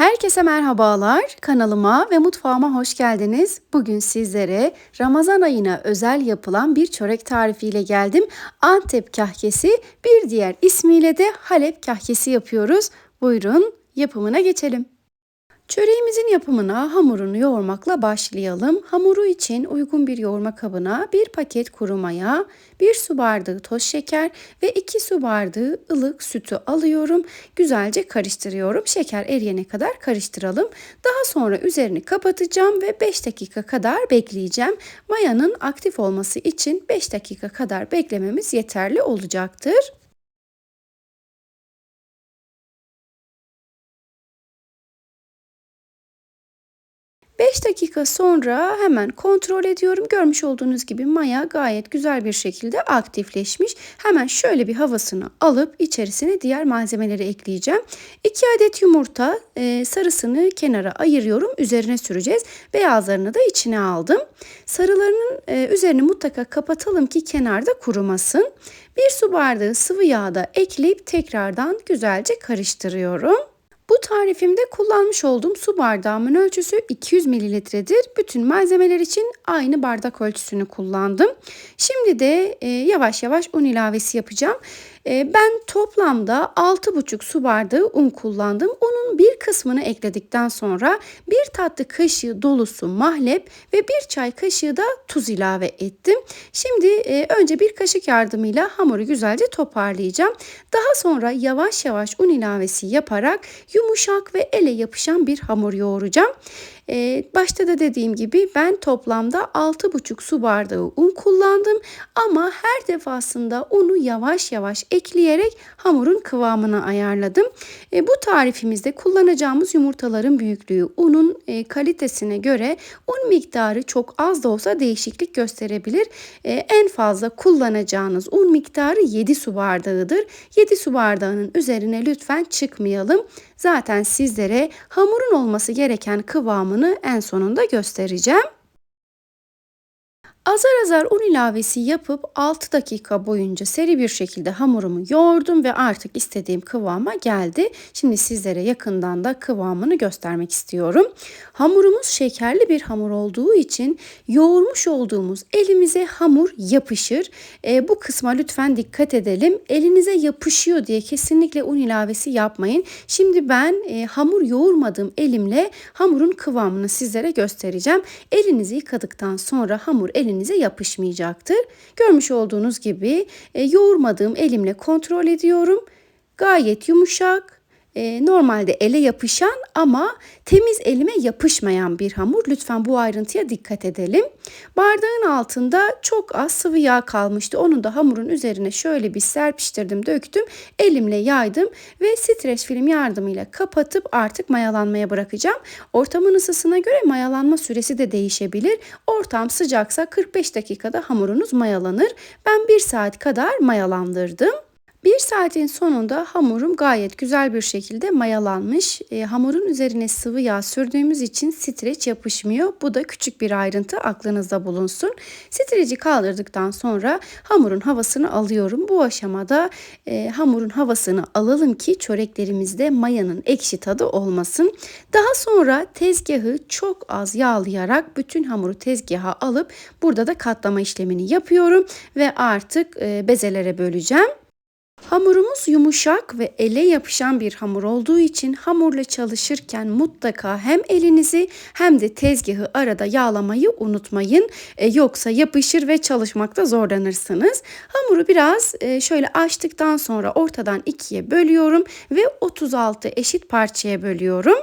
Herkese merhabalar. Kanalıma ve mutfağıma hoş geldiniz. Bugün sizlere Ramazan ayına özel yapılan bir çörek tarifiyle geldim. Antep kahkesi, bir diğer ismiyle de Halep kahkesi yapıyoruz. Buyurun yapımına geçelim. Çöreğimizin yapımına hamurunu yoğurmakla başlayalım. Hamuru için uygun bir yoğurma kabına bir paket kuru maya, bir su bardağı toz şeker ve iki su bardağı ılık sütü alıyorum. Güzelce karıştırıyorum. Şeker eriyene kadar karıştıralım. Daha sonra üzerini kapatacağım ve 5 dakika kadar bekleyeceğim. Mayanın aktif olması için 5 dakika kadar beklememiz yeterli olacaktır. 5 dakika sonra hemen kontrol ediyorum. Görmüş olduğunuz gibi maya gayet güzel bir şekilde aktifleşmiş. Hemen şöyle bir havasını alıp içerisine diğer malzemeleri ekleyeceğim. 2 adet yumurta e, sarısını kenara ayırıyorum. Üzerine süreceğiz. Beyazlarını da içine aldım. Sarılarının e, üzerini mutlaka kapatalım ki kenarda kurumasın. Bir su bardağı sıvı yağ da ekleyip tekrardan güzelce karıştırıyorum. Bu tarifimde kullanmış olduğum su bardağımın ölçüsü 200 mililitredir. Bütün malzemeler için aynı bardak ölçüsünü kullandım. Şimdi de e, yavaş yavaş un ilavesi yapacağım. E, ben toplamda 6,5 su bardağı un kullandım. Unun bir kısmını ekledikten sonra bir tatlı kaşığı dolusu mahlep ve bir çay kaşığı da tuz ilave ettim. Şimdi e, önce bir kaşık yardımıyla hamuru güzelce toparlayacağım. Daha sonra yavaş yavaş un ilavesi yaparak yumuşak ve ele yapışan bir hamur yoğuracağım. Ee, başta da dediğim gibi ben toplamda 6,5 su bardağı un kullandım ama her defasında unu yavaş yavaş ekleyerek hamurun kıvamını ayarladım. E, bu tarifimizde kullanacağımız yumurtaların büyüklüğü unun e, kalitesine göre un miktarı çok az da olsa değişiklik gösterebilir. E, en fazla kullanacağınız un miktarı 7 su bardağıdır. 7 su bardağının üzerine lütfen çıkmayalım. Zaten sizlere hamurun olması gereken kıvamını en sonunda göstereceğim. Azar azar un ilavesi yapıp 6 dakika boyunca seri bir şekilde hamurumu yoğurdum ve artık istediğim kıvama geldi. Şimdi sizlere yakından da kıvamını göstermek istiyorum. Hamurumuz şekerli bir hamur olduğu için yoğurmuş olduğumuz elimize hamur yapışır. E, bu kısma lütfen dikkat edelim. Elinize yapışıyor diye kesinlikle un ilavesi yapmayın. Şimdi ben e, hamur yoğurmadığım elimle hamurun kıvamını sizlere göstereceğim. Elinizi yıkadıktan sonra hamur elinize elinize yapışmayacaktır. Görmüş olduğunuz gibi e, yoğurmadığım elimle kontrol ediyorum. Gayet yumuşak, e, normalde ele yapışan ama temiz elime yapışmayan bir hamur. Lütfen bu ayrıntıya dikkat edelim. Bardağın altında çok az sıvı yağ kalmıştı. Onu da hamurun üzerine şöyle bir serpiştirdim, döktüm. Elimle yaydım ve streç film yardımıyla kapatıp artık mayalanmaya bırakacağım. Ortamın ısısına göre mayalanma süresi de değişebilir. Ortam sıcaksa 45 dakikada hamurunuz mayalanır. Ben 1 saat kadar mayalandırdım. Bir saatin sonunda hamurum gayet güzel bir şekilde mayalanmış. E, hamurun üzerine sıvı yağ sürdüğümüz için streç yapışmıyor. Bu da küçük bir ayrıntı aklınızda bulunsun. Streci kaldırdıktan sonra hamurun havasını alıyorum. Bu aşamada e, hamurun havasını alalım ki çöreklerimizde mayanın ekşi tadı olmasın. Daha sonra tezgahı çok az yağlayarak bütün hamuru tezgaha alıp burada da katlama işlemini yapıyorum ve artık e, bezelere böleceğim. Hamurumuz yumuşak ve ele yapışan bir hamur olduğu için hamurla çalışırken mutlaka hem elinizi hem de tezgahı arada yağlamayı unutmayın. E, yoksa yapışır ve çalışmakta zorlanırsınız. Hamuru biraz e, şöyle açtıktan sonra ortadan ikiye bölüyorum ve 36 eşit parçaya bölüyorum.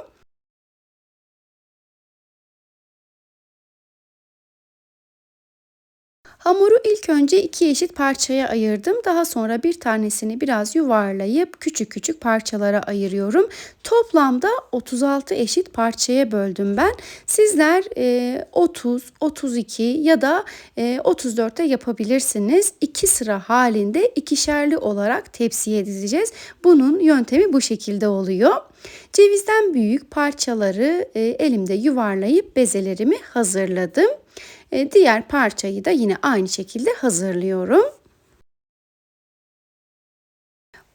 Hamuru ilk önce iki eşit parçaya ayırdım. Daha sonra bir tanesini biraz yuvarlayıp küçük küçük parçalara ayırıyorum. Toplamda 36 eşit parçaya böldüm ben. Sizler e, 30, 32 ya da e, 34'te yapabilirsiniz. İki sıra halinde ikişerli olarak tepsiye dizeceğiz. Bunun yöntemi bu şekilde oluyor. Cevizden büyük parçaları e, elimde yuvarlayıp bezelerimi hazırladım. E, diğer parçayı da yine aynı şekilde hazırlıyorum.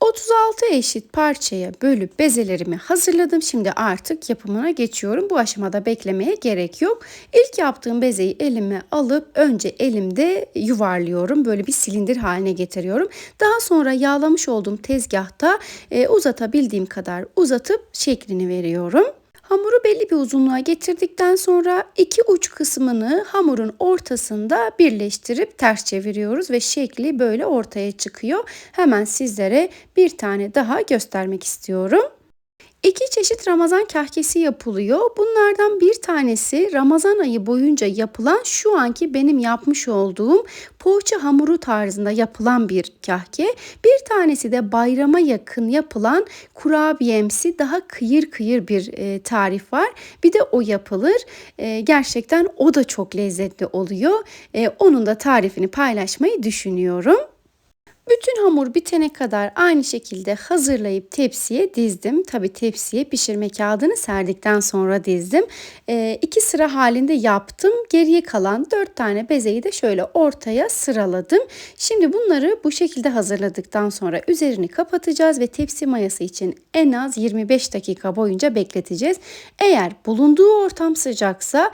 36 eşit parçaya bölüp bezelerimi hazırladım. Şimdi artık yapımına geçiyorum. Bu aşamada beklemeye gerek yok. İlk yaptığım bezeyi elime alıp önce elimde yuvarlıyorum. Böyle bir silindir haline getiriyorum. Daha sonra yağlamış olduğum tezgahta e, uzatabildiğim kadar uzatıp şeklini veriyorum. Hamuru belli bir uzunluğa getirdikten sonra iki uç kısmını hamurun ortasında birleştirip ters çeviriyoruz ve şekli böyle ortaya çıkıyor. Hemen sizlere bir tane daha göstermek istiyorum. İki çeşit Ramazan kahkesi yapılıyor. Bunlardan bir tanesi Ramazan ayı boyunca yapılan şu anki benim yapmış olduğum poğaça hamuru tarzında yapılan bir kahke. Bir tanesi de bayrama yakın yapılan kurabiyemsi daha kıyır kıyır bir e, tarif var. Bir de o yapılır. E, gerçekten o da çok lezzetli oluyor. E, onun da tarifini paylaşmayı düşünüyorum. Bütün hamur bitene kadar aynı şekilde hazırlayıp tepsiye dizdim. Tabi tepsiye pişirme kağıdını serdikten sonra dizdim. E, iki sıra halinde yaptım. Geriye kalan dört tane bezeyi de şöyle ortaya sıraladım. Şimdi bunları bu şekilde hazırladıktan sonra üzerini kapatacağız ve tepsi mayası için en az 25 dakika boyunca bekleteceğiz. Eğer bulunduğu ortam sıcaksa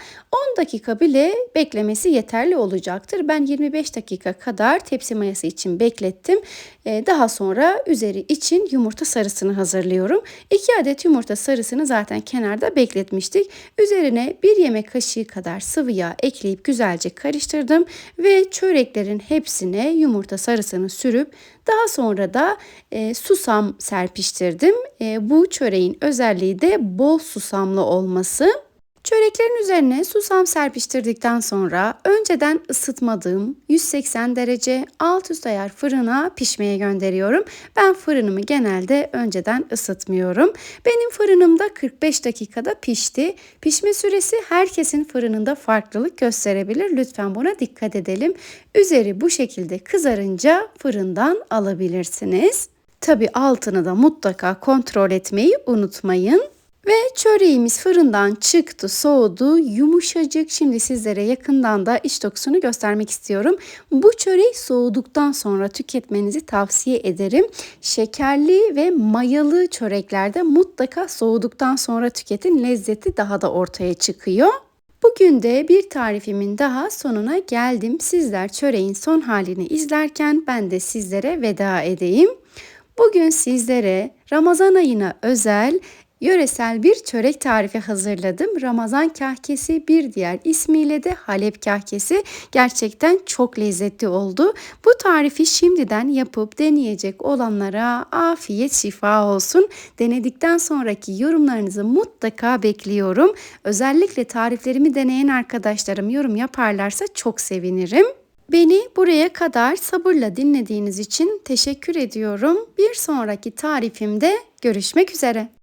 10 dakika bile beklemesi yeterli olacaktır. Ben 25 dakika kadar tepsi mayası için beklettim ettim. Ee, daha sonra üzeri için yumurta sarısını hazırlıyorum. 2 adet yumurta sarısını zaten kenarda bekletmiştik. Üzerine bir yemek kaşığı kadar sıvı yağ ekleyip güzelce karıştırdım ve çöreklerin hepsine yumurta sarısını sürüp daha sonra da e, susam serpiştirdim. E, bu çöreğin özelliği de bol susamlı olması. Çöreklerin üzerine susam serpiştirdikten sonra önceden ısıtmadığım 180 derece alt üst ayar fırına pişmeye gönderiyorum. Ben fırınımı genelde önceden ısıtmıyorum. Benim fırınımda 45 dakikada pişti. Pişme süresi herkesin fırınında farklılık gösterebilir. Lütfen buna dikkat edelim. Üzeri bu şekilde kızarınca fırından alabilirsiniz. Tabi altını da mutlaka kontrol etmeyi unutmayın. Ve çöreğimiz fırından çıktı, soğudu, yumuşacık. Şimdi sizlere yakından da iç dokusunu göstermek istiyorum. Bu çöreği soğuduktan sonra tüketmenizi tavsiye ederim. Şekerli ve mayalı çöreklerde mutlaka soğuduktan sonra tüketin. Lezzeti daha da ortaya çıkıyor. Bugün de bir tarifimin daha sonuna geldim. Sizler çöreğin son halini izlerken ben de sizlere veda edeyim. Bugün sizlere Ramazan ayına özel Yöresel bir çörek tarifi hazırladım. Ramazan kahkesi bir diğer ismiyle de Halep kahkesi gerçekten çok lezzetli oldu. Bu tarifi şimdiden yapıp deneyecek olanlara afiyet şifa olsun. Denedikten sonraki yorumlarınızı mutlaka bekliyorum. Özellikle tariflerimi deneyen arkadaşlarım yorum yaparlarsa çok sevinirim. Beni buraya kadar sabırla dinlediğiniz için teşekkür ediyorum. Bir sonraki tarifimde görüşmek üzere.